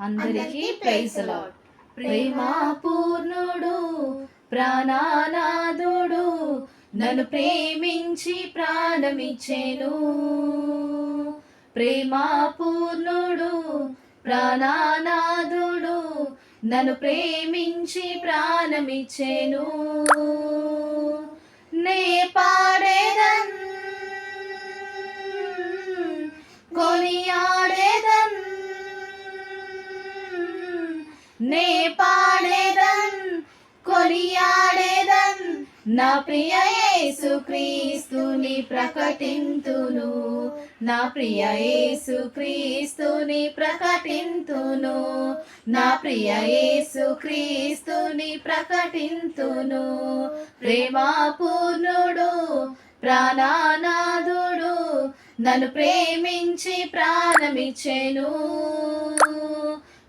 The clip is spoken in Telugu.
అందరికీ ప్రైజ్ లాడ్ ప్రేమ పూర్ణుడు ప్రాణానాథుడు నన్ను ప్రేమించి ప్రాణమిచ్చేను. ప్రేమ పూర్ణుడు ప్రాణానాథుడు నన్ను ప్రేమించి ప్రాణమిచ్చేను. నే పాడేదన్ కొనియాడేదన్ నా ప్రియ యేసు క్రీస్తుని ప్రకటింతును. నా ప్రియ యేసు క్రీస్తుని ప్రకటింతును. నా ప్రియ యేసు క్రీస్తుని ప్రకటింతును. ప్రేమాపూర్ణుడు ప్రాణానాథుడు నన్ను ప్రేమించి ప్రాణమిచ్చెను.